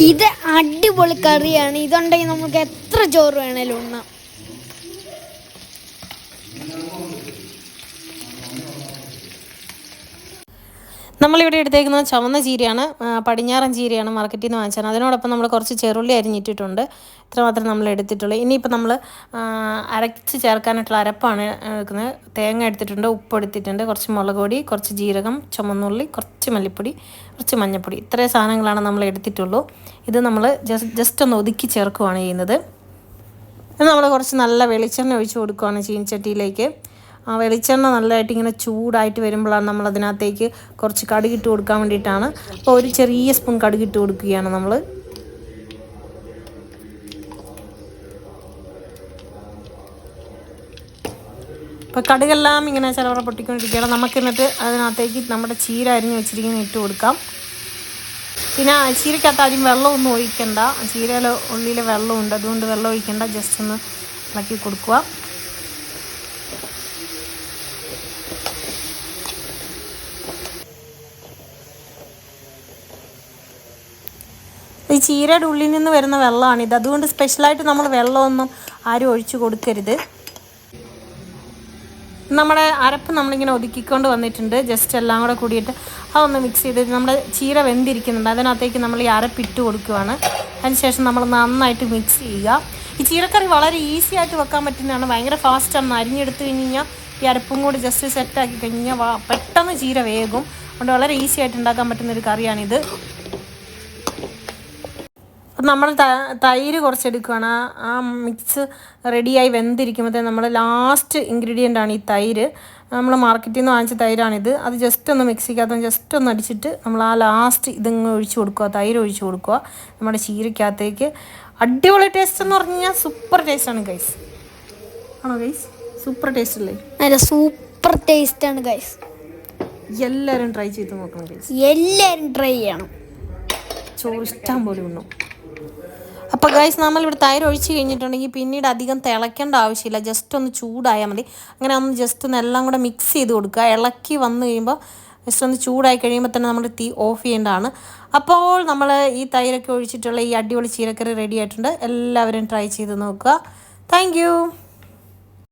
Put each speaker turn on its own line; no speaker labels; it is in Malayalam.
ഇത് അടിപൊളി കറിയാണ്. ഇതുണ്ടെങ്കിൽ നമുക്ക് എത്ര ചോറ് വേണേലും ഉണ്ണാം.
നമ്മളിവിടെ എടുത്തേക്കുന്നത് ചുവന്ന ചീരയാണ് പടിഞ്ഞാറൻ ചീരയാണ് മാർക്കറ്റിൽ നിന്ന് വാങ്ങിച്ചത്. അതിനോടൊപ്പം നമ്മൾ കുറച്ച് ചെറുള്ളി അരിഞ്ഞിട്ടിട്ടുണ്ട്. ഇത്ര മാത്രമേ നമ്മൾ എടുത്തിട്ടുള്ളൂ. ഇനിയിപ്പോൾ നമ്മൾ അരച്ച് ചേർക്കാനായിട്ടുള്ള അരപ്പാണ് എടുക്കുന്നത് തേങ്ങ എടുത്തിട്ടുണ്ട് ഉപ്പ് എടുത്തിട്ടുണ്ട് കുറച്ച് മുളക് പൊടി കുറച്ച് ജീരകം ചുമന്നുള്ളി കുറച്ച് മല്ലിപ്പൊടി കുറച്ച് മഞ്ഞൾപ്പൊടി ഇത്രയും സാധനങ്ങളാണ് നമ്മൾ എടുത്തിട്ടുള്ളൂ. ഇത് നമ്മൾ ജസ്റ്റ് ഒന്ന് ഒതുക്കി ചേർക്കുകയാണ് ചെയ്യുന്നത്. നമ്മൾ കുറച്ച് നല്ല വെളിച്ചെണ്ണ ഒഴിച്ച് കൊടുക്കുകയാണ് ചീനിച്ചട്ടിയിലേക്ക്. ആ വെളിച്ചെണ്ണ നല്ലതായിട്ട് ഇങ്ങനെ ചൂടായിട്ട് വരുമ്പോഴാണ് നമ്മൾ അതിനകത്തേക്ക് കുറച്ച് കടുകിട്ട് കൊടുക്കാൻ വേണ്ടിയിട്ടാണ്. അപ്പോൾ ഒരു ചെറിയ സ്പൂൺ കടുകിട്ട് കൊടുക്കുകയാണ് നമ്മൾ. അപ്പോൾ കടുകെല്ലാം ഇങ്ങനെ ചിലവറ പൊട്ടിക്കൊണ്ടിരിക്കുകയാണ്. നമുക്ക് എന്നിട്ട് അതിനകത്തേക്ക് നമ്മുടെ ചീര അരിഞ്ഞ് വെച്ചിരിക്കുന്ന ഇട്ട് കൊടുക്കാം. പിന്നെ ചീരക്കകത്ത് ആദ്യം വെള്ളമൊന്നും ഒഴിക്കണ്ട. ചീരയിലെ ഉള്ളിൽ വെള്ളമുണ്ട്. അതുകൊണ്ട് വെള്ളം ഒഴിക്കണ്ട. ജസ്റ്റ് ഒന്ന് ഇളക്കി കൊടുക്കുക. ഈ ചീരയുടെ ഉള്ളിൽ നിന്ന് വരുന്ന വെള്ളമാണിത് അതുകൊണ്ട് സ്പെഷ്യലായിട്ട് നമ്മൾ വെള്ളമൊന്നും ആരും ഒഴിച്ചു കൊടുക്കരുത്. നമ്മുടെ അരപ്പ് നമ്മളിങ്ങനെ ഒതുക്കിക്കൊണ്ട് വന്നിട്ടുണ്ട്. ജസ്റ്റ് എല്ലാം കൂടെ കൂടിയിട്ട് അതൊന്ന് മിക്സ് ചെയ്തിട്ട് നമ്മുടെ ചീര വെന്തിരിക്കുന്നുണ്ട്. അതിനകത്തേക്ക് നമ്മൾ ഈ അരപ്പ് ഇട്ട് കൊടുക്കുകയാണ് അതിനുശേഷം നമ്മൾ നന്നായിട്ട് മിക്സ് ചെയ്യുക. ഈ ചീരക്കറി വളരെ ഈസി ആയിട്ട് വെക്കാൻ പറ്റുന്നതാണ്. ഭയങ്കര ഫാസ്റ്റാണ് അരിഞ്ഞെടുത്ത് കഴിഞ്ഞ് കഴിഞ്ഞാൽ ഈ അരപ്പും കൂടി ജസ്റ്റ് സെറ്റാക്കി കഴിഞ്ഞാൽ പെട്ടെന്ന് ചീര വേകും. അതുകൊണ്ട് വളരെ ഈസി ആയിട്ട് ഉണ്ടാക്കാൻ പറ്റുന്ന ഒരു കറിയാണിത്. അപ്പം നമ്മൾ ത- തൈര് കുറച്ചെടുക്കുകയാണ് ആ- മിക്സ് റെഡിയായി വെന്തിരിക്കുമ്പോഴത്തേ നമ്മൾ ലാസ്റ്റ് ഇൻഗ്രീഡിയന്റ് ആണ് ഈ തൈര്. നമ്മൾ മാർക്കറ്റിൽ നിന്ന് വാങ്ങിച്ച തൈരാണിത്. അത് ജസ്റ്റ് ഒന്ന് മിക്സിക്കകത്ത് ജസ്റ്റ് ഒന്ന് അടിച്ചിട്ട് നമ്മൾ ആ ലാസ്റ്റ് ഇതിങ്ങ് ഒഴിച്ചു കൊടുക്കുക. തൈര് ഒഴിച്ചു കൊടുക്കുക. നമ്മുടെ ചീരക്കകത്തേക്ക്. അടിപൊളി ടേസ്റ്റ് എന്ന് പറഞ്ഞാൽ കഴിഞ്ഞാൽ സൂപ്പർ ആണ് ഗൈസ് ആണോ ഗൈസ് സൂപ്പർ ടേസ്റ്റ് അല്ലേ?
അല്ല സൂപ്പർ ടേസ്റ്റ് ആണ് ഗൈസ്
എല്ലാവരും ട്രൈ ചെയ്ത് നോക്കണം ഗൈസ്
എല്ലാവരും ട്രൈ ചെയ്യണം.
ചോറ് ഇഷ്ടം പോലെ ഉണ്ണും. അപ്പോൾ ഗൈസ് നമ്മൾ ഇവിടെ തൈര് ഒഴിച്ച് കഴിഞ്ഞിട്ടുണ്ടെങ്കിൽ പിന്നീട് അധികം തിളയ്ക്കേണ്ട ആവശ്യമില്ല. ജസ്റ്റ് ഒന്ന് ചൂടായാൽ മതി. അങ്ങനെ ഒന്ന് ജസ്റ്റ് ഒന്ന് എല്ലാം കൂടെ മിക്സ് ചെയ്ത് കൊടുക്കുക. ഇളക്കി വന്നു കഴിയുമ്പോൾ ജസ്റ്റ് ഒന്ന് ചൂടായി കഴിയുമ്പോൾ തന്നെ നമ്മൾ തീ ഓഫ് ചെയ്യേണ്ടതാണ്. അപ്പോൾ നമ്മൾ ഈ തൈരൊക്കെ ഒഴിച്ചിട്ടുള്ള ഈ അടിപൊളി ചീരക്കറി റെഡി ആയിട്ടുണ്ട്. എല്ലാവരും ട്രൈ ചെയ്ത് നോക്കുക. താങ്ക്